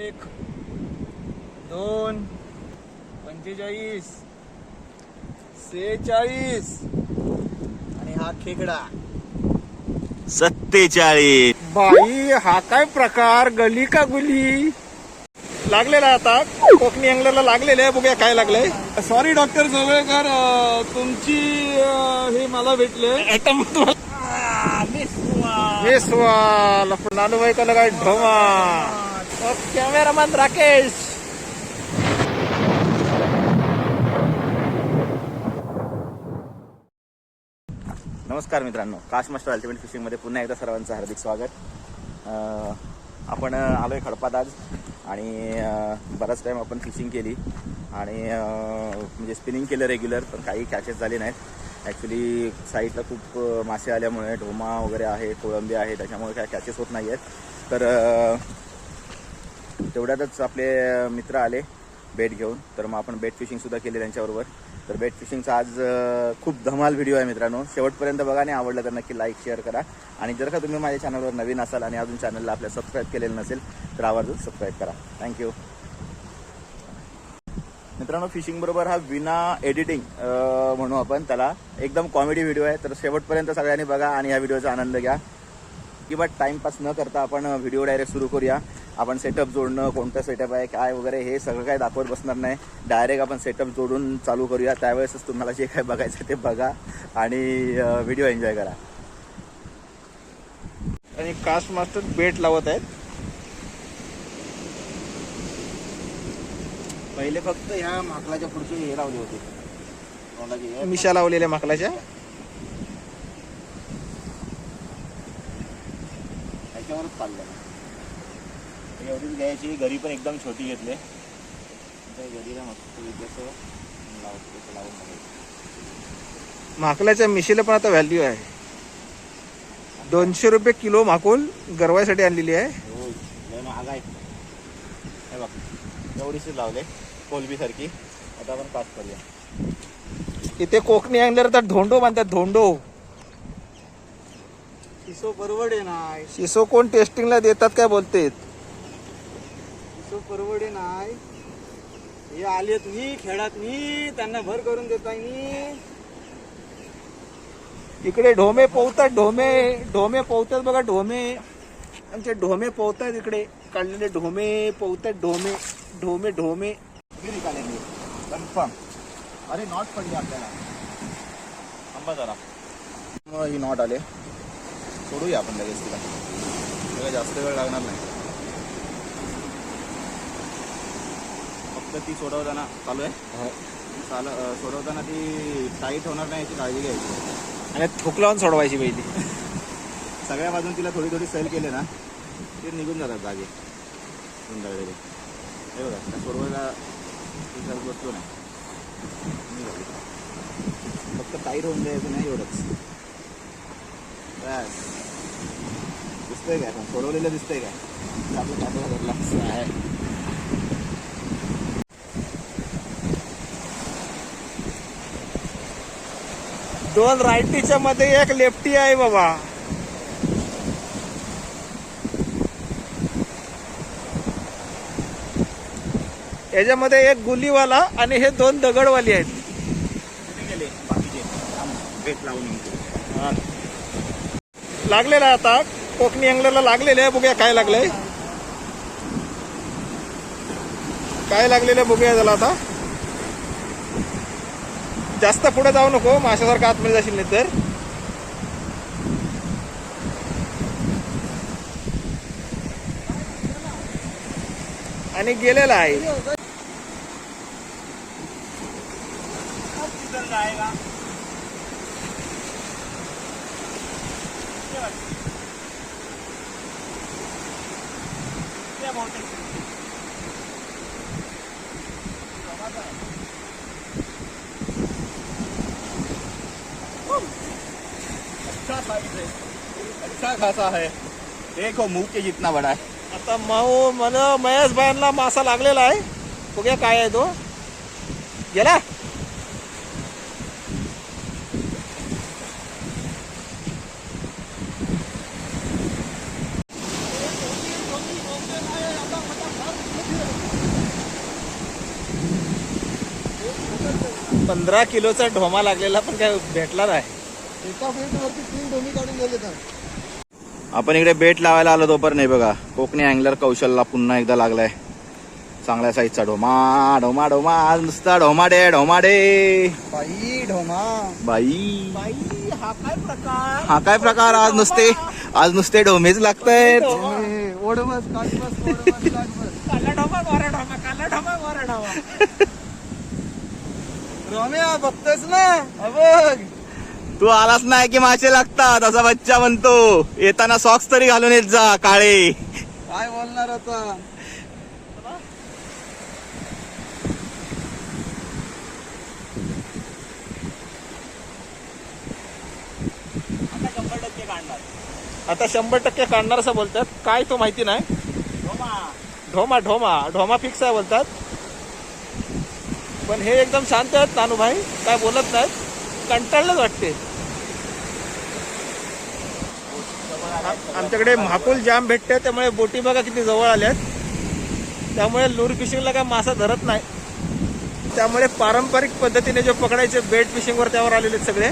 एक दोन पंचेचाळीस सेहेचाळीस आणि हा खेकडा. सत्तेचाळीस. बाई हा काय प्रकार? गली का गुली? लागलेला आता. कोकणी अंगल्याला लागलेले आहे. बघूया काय लागलंय. सॉरी डॉक्टर जोगळेकर अं, तुमची अं, हे मला भेटले. मिस वाल नानूबाई का लगाय ढोमा कॅमेरामॅन राकेश नमस्कार मित्रांनो काश मास्टर अल्टिमेट फिशिंगमध्ये पुन्हा एकदा सर्वांचं हार्दिक स्वागत. आपण आलो आलोय खडपात आज आणि बराच टाईम आपण फिशिंग केली आणि म्हणजे स्पिनिंग केलं रेग्युलर पण काही कॅचेस झाले नाहीत. ॲक्च्युली साईडला खूप मासे आल्यामुळे ढोमा वगैरे आहे कोळंबी आहे त्याच्यामुळे काय कॅचेस होत नाही आहेत तर तेवढ्यातच आपले मित्र आले बेट घेऊन. तर मग आपण बेट फिशिंग सुद्धा केली त्यांच्याबरोबर. तर बेट फिशिंगचा आज खूप धमाल व्हिडिओ आहे मित्रांनो. शेवटपर्यंत बघा आणि आवडलं तर नक्की लाईक शेअर करा. आणि जर का तुम्ही माझ्या चॅनलवर नवीन असाल आणि अजून चॅनलला आपल्या सबस्क्राईब केलेलं नसेल तर आवर्जून सबस्क्राईब करा. थँक्यू मित्रांनो फिशिंग बरोबर हा विना एडिटिंग म्हणू आपण. त्याला एकदम कॉमेडी व्हिडिओ आहे. तर शेवटपर्यंत सगळ्यांनी बघा आणि या व्हिडिओचा आनंद घ्या. किंवा टाइमपास न करता आपण व्हिडिओ डायरेक्ट सुरू करूया. आपण सेटअप जोडणं कोणतं सेटअप आहे काय वगैरे हे सगळं काय दाखवत बसणार नाही. डायरेक्ट आपण सेटअप जोडून चालू करूया. त्यावेळेसच तुम्हाला जे काय बघायचं ते बघा आणि व्हिडिओ एन्जॉय करा. आणि कास्ट मास्टर बेट लावत आहेत. पहिले फक्त ह्या माकलाच्या पुढचे हे लावले होते. मिशा लावलेल्या माकलाच्या त्याच्यावरच चाललं. एवढीच घ्यायची. घरी पण एकदम छोटी घेतले. घरीला मस्त कसं लावतो तसं लावून बघायचं. माकलाच्या मिशीला पण आता व्हॅल्यू आहे. दोनशे रुपये किलो माकुल गरवायसाठी आणलेली आहे. हो लय महाग आहे. हे बघ एवढीशीच लावले कोलबी सारखी. आता आपण पास करूया. इथे कोकणी आणल्यावर तर धोंडो बांधतात धोंडो. शिसो परवडे नाय शिसो कोण टेस्टिंगला देतात काय बोलते शिसो परवडे नाय हे आलेत मी खेळात मी त्यांना भर करून देताय मी. इकडे ढोमे पोहतात ढोमे ढोमे पोहतात बघा ढोमे. आमचे ढोमे पोहतात इकडे. काढलेले ढोमे पोहतात ढोमे ढोमे ढोमे. कन्फर्म अरे नॉट पडली आपल्याला. थांबा जरा. ही नॉट आले. सोडूया आपण लगेच तिला जास्त वेळ लागणार नाही. फक्त ती सोडवताना चालू आहे. चाल अं, सोडवताना ती टाईट होणार नाही याची काळजी घ्यायची. आणि थुक लावून सोडवायची पहिली सगळ्या बाजून तिला थोडी थोडी सेल केले ना ते निघून जातात जागे. सुंदर हे बघा त्या सोडवायला ती जर बसलो नाही. फक्त टाईट होऊन द्यायचं नाही एवढंच. बस. दिसतंय काय? पण सोडवलेलं दिसतंय काय? आपलं असं आहे. दोन रायटीच्या मध्ये एक लेफ्टी आहे बाबा. याच्यामध्ये एक गुलीवाला आणि हे दोन दगडवाली आहेत. लागलेला आहे आता. कोकणी अंगल्याला लागलेले आहे. बघूया काय लागलंय. काय लागलेलं आहे बघूया झाला आता. जास्त पुढे जाऊ नको माशासारखं आतमध्ये जाशील नाही तर. आणि गेलेला आहे. ऐसा है देखो हो मुंह के जितना बड़ा है. आता मऊ मला महेश बायांना मासा लागलेला आहे. बघ्या काय आहे तो. गेला? पंधरा किलोचा ढोमा लागलेला पण काय भेटला नाही. एका मिनिटवरती तीन डोमी काढून गेले तर. आपण इकडे बेट लावायला आलो तोपर्यंत नाही बघा कोकणी अँगलर कौशलला पुन्हा एकदा लागलाय. चांगल्या साईजचा ढोमा ढोमा ढोमा आज नुसता ढोमाडे ढोमाडे बाई ढोमा. बाई. बाई हा काय प्रकार? हा काय प्रकार? आज नुसते आज नुसते ढोमेच लागतायत. ओढमस काला ढोमा गोरा ढोमा काला ढोमा गोरा ढोमा. रम्या बघतोस ना? बघ तू आलास नाही की मासे लागतात असा बच्चा म्हणतो. येताना सॉक्स तरी घालून येत जा काळे. काय बोलणार आता? आता शंभर टक्के काढणार. असं बोलतात. काय तो माहिती नाही. ढोमा. ढोमा ढोमा. फिक्स आहे बोलतात. पण हे एकदम शांत आहेत नानूभाई. काय बोलत नाहीत. कंटाळलंच वाटते आमच्याकडे महापूल जाम भेटते त्यामुळे बोटी बघा किती जवळ आल्यात त्यामुळे लूर फिशिंगला काय मासा धरत नाही. त्यामुळे पारंपरिक पद्धतीने जे पकडायचे बेट फिशिंगवर त्यावर आलेले सगळे.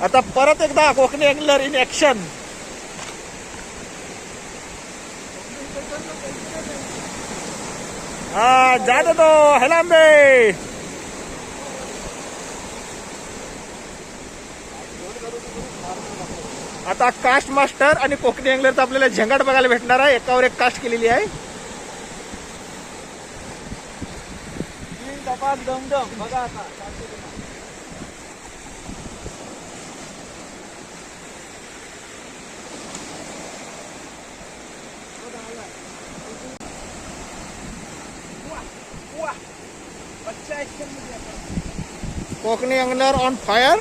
आता परत एकदा कोकणी अँगलर इन ऍक्शन हा जात तो हेलांबे! आता कास्ट मास्टर आणि कोकणी अँगलरचा आपल्याला झेंगाट बघायला भेटणार आहे. एकावर एक कास्ट केलेली आहे. कोकणी टपात दमदम. बघा आता. ऑन फायर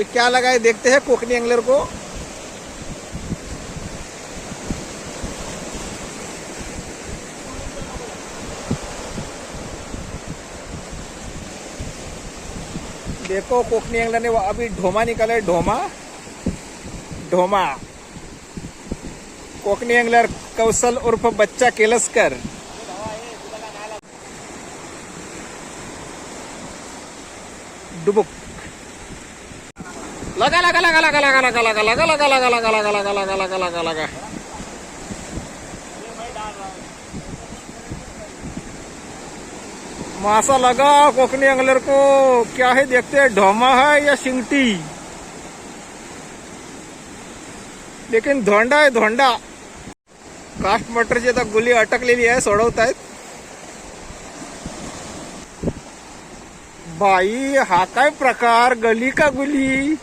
अभी क्या लगा है देखते हैं कोकनी एंगलर को। देखो कोकनी एंगलर ने अभी ढोमा निकाला है, ढोमा। ढोमा। कोकनी एंगलर कौशल उर्फ़ बच्चा केलस्कर। डुबुक। लगा लगा लगा लगा लगा लगा लगा लगा लगा लगा लगा लगा लगा लगा लगा लगा लगा मासा लगा कोकनी अंगलर को क्या है देखते हैं ढोमा है या सिंगटी लेकिन धोंडा आहे धोंडा कास्ट मटरची आता गुली अटकलेली आहे सोडवतायत बाई हा काय प्रकार गली का गुली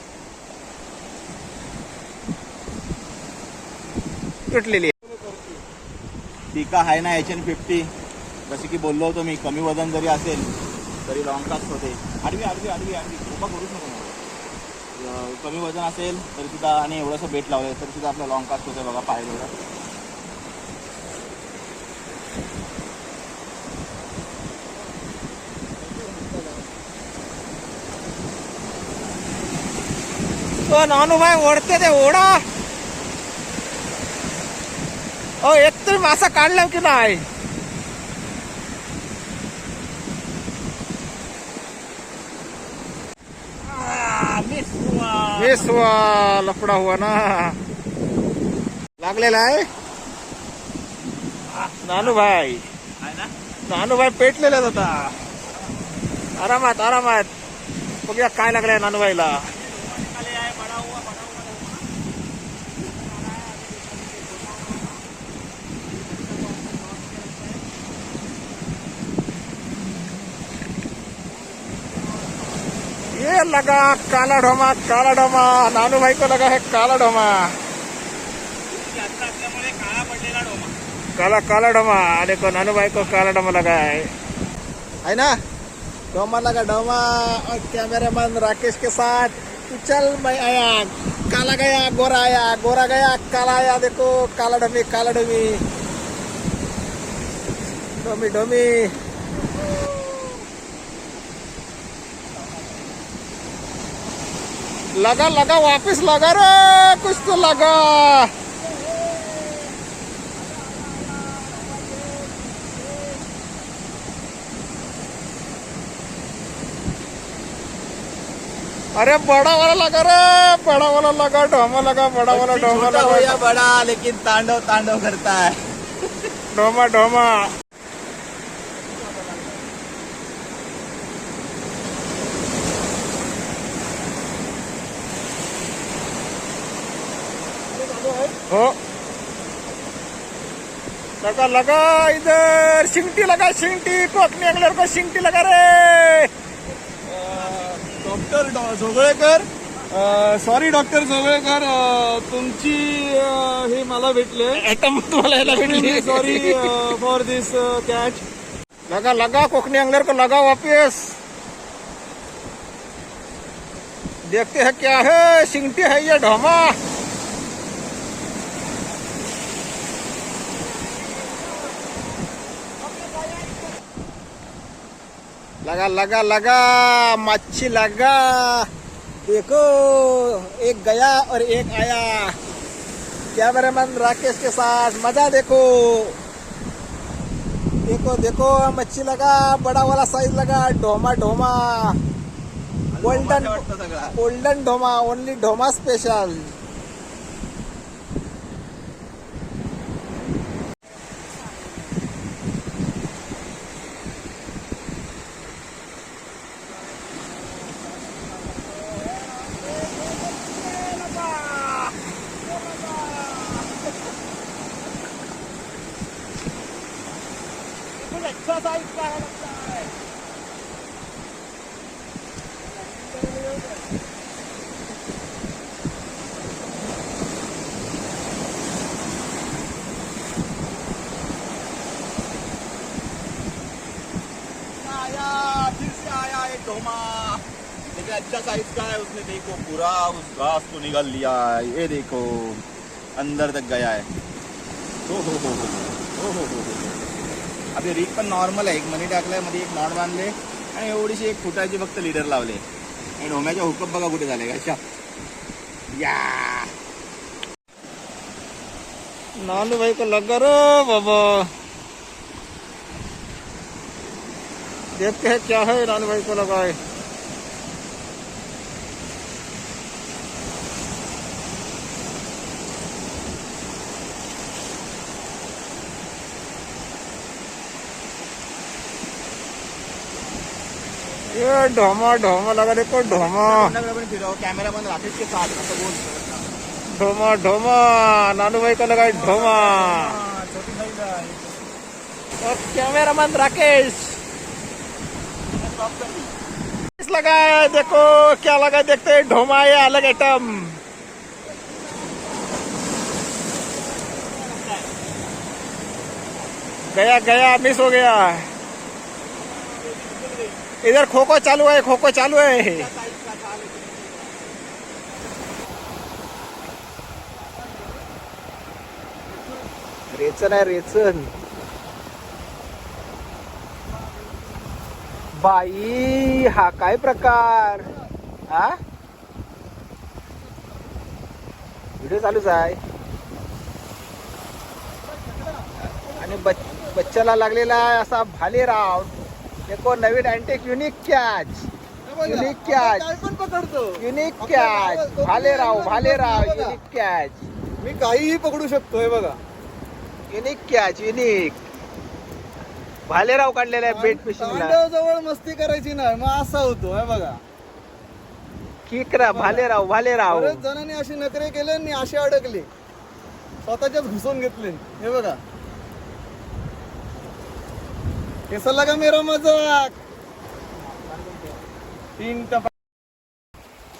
तुटलेली आहे. टीका आहे ना एच एन फिफ्टी जसे की बोललो होतो मी कमी वजन जरी असेल तरी लॉंग कास्ट होते. आडवी आडवी आडवी आडवी. उभा करूच नको कमी वजन असेल तरी सुद्धा आणि एवढंसं बेट लावलं तरी सुद्धा आपलं लॉंग कास्ट होते बघा पाहिजे एवढं. नानू भाई ओढते ते ओढा. ओ एक तरी मासा काढला की नाही? मिस हुआ लफडा हुआ ना. लागलेला आहे? नानू भाई नानू भाई पेटलेलाच होता आरामात आरामात. बघूया काय लागलंय नानू ये लगा काला ढोमा काला ढोमा नानू भाई को लगा है काला ढोमा काला काला ढोमा देखो, नानू भाई को काला ढोमा लगा है। है ना? ढोमा लगा ढोमा और कैमरामैन राकेश के साथ चल मैं आया, काला गया, गोरा आया, गोरा गया, काला आया, देखो काला डमी काला डमी डोमी डोमी। लगा लगा वापस लगा रे कुछ तो लगा। अरे बड़ा वाला लगा रे बड़ा वाला लगा ढोमा लगा बड़ा वाला ढोमा लगा। बड़ा लेकिन तांडव तांडव करता है। ढोमा ढोमा। हो. लगा लगा इधर शिंगटी लगा शिंगटी कोकणी अंगलर को शिंगटी लगा रे। Doctor Zogalekar sorry doctor Zogalekar अं, तुमची हे मला भेटले. आयटम तुम्हाला यायला भेटली. सॉरी फॉर दिस कॅच लगा लगा कोकनी अंगलर को लगा वापिस. देखते हैं क्या है सिंगटी है ये ढोमा? लगा लगा लगा मच्छी लगा। देखो एक गया और एक आया। कैमरामैन राकेश के साथ मज़ा देखो। देखो देखो मच्छी लगा बड़ा वाला साइज़ लगा ढोमा ढोमा। गोल्डन गोल्डन ढोमा ओनली ढोमा स्पेशल अच्छा साइज़ का है, उसने देखो पूरा उस घास को निकाल लिया है। ये देखो, अंदर तक गया है। हो हो हो हो हो रीक पण नॉर्मल आहे एक मनी टाकलाय मध्ये एक नॉट बांधले आणि एवढीशी एक फुटाची फक्त लीडर लावले आणि होम्याच्या हुकप बघा कुठे झाले अच्छा। या। नालू भाई को लगा रो बाबा। देखते हैं क्या है नानू भाई को लगा ये ढोमा ढोमा लगा, देखो ढोमा। कैमरा फिरव राकेश के साथ ढोमा ढोमा, नानू भाई को लगा ढोमा। और कैमरामैन राकेश। इस लगा है, देखो क्या लगा देखते हैं, ढोमा ये अलग आइटम गया गया मिस हो गया। इधर खो खो चालू है खो खो चालू है। रेचन आहे रेचन। बाई हा काय प्रकार? हा? व्हिडिओ चालूच आहे. आणि बच्चाला लागलेला आहे असा भालेराव. देखो नवीन अँटेक युनिक कॅच युनिक कॅच पण पकडतो. Unique catch Bhalerao Bhalerao unique catch मी काहीही पकडू शकतो हे बघा. युनिक कॅच युनिक भालेराव काढलेला आहे बेट फिशिंगला जवळ मस्ती करायची नाही मग असा होतो हे बघा. किकरा भालेराव भालेराव. बरेच जणांनी असे नखरे केले आणि असे अडकले. स्वतःच्याच घुसवून घेतले हे बघा. कैसा का मेरा मजाक. तीन टपा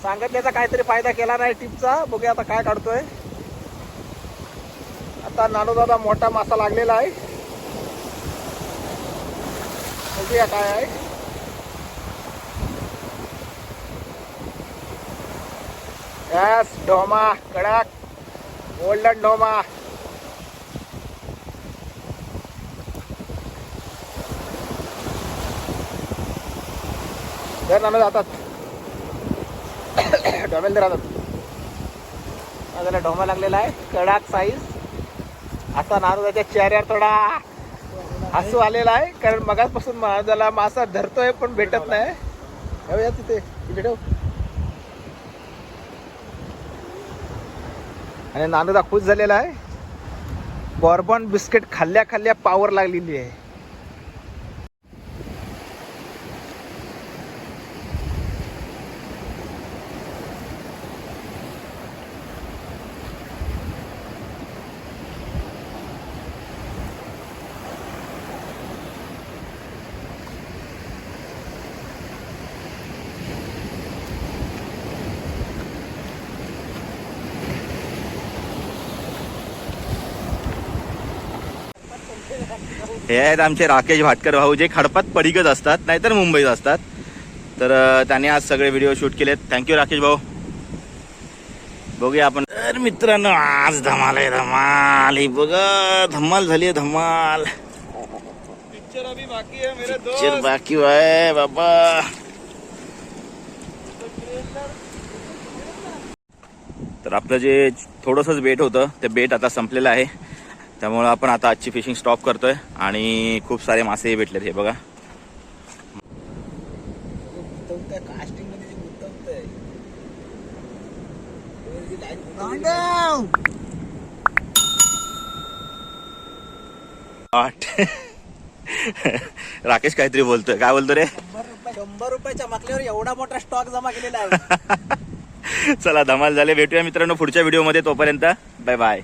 सांगितल्याचा काहीतरी फायदा केला नाही टिपचा. बघूया आता काय काढतोय. आता नानूदादा मोठा मासा लागलेला आहे. बघूया काय आहे. डोमा कडक. गोल्डन डोमा. डॉमेल जातात. डोमेल राहतात. त्याला लागलेला आहे. कडाक साईज आता नारू त्याच्या चेहऱ्यावर थोडा हसू आलेला आहे. कारण मगापासून त्याला मासा धरतोय पण भेटत नाही. या तिथे. भेटव आणि नांदूदा खुश झालेला आहे. बॉर्बॉन बिस्किट खाल्ल्या खाल्ल्या पावर लागलेली आहे. हे आहेत आमचे राकेश भाटकर भाऊ जे खडपात पडिकच असतात नाहीतर मुंबईत असतात. तर त्याने आज सगळे व्हिडिओ शूट केलेत. थँक्यू राकेश भाऊ. बघूया आपण. तर मित्रांनो आज धमाल आहे धमाल. हे बघ धमाल झाली धमाल. पिक्चर अभी बाकी है मेरे पिक्चर बाकी आहे बाबा. तर आपलं जे थोडंसंच बेट होतं ते बेट आता संपलेलं आहे. त्यामुळं आपण आता आजची फिशिंग स्टॉप करतोय आणि खूप सारे मासेही भेटलेत हे बघा. राकेश काहीतरी बोलतोय. काय बोलतो रे? शंभर रुपयाच्या मागल्यावर एवढा मोठा स्टॉक जमा केलेला आहे. चला धमाल झाले. भेटूया मित्रांनो पुढच्या व्हिडिओमध्ये तोपर्यंत. Bye bye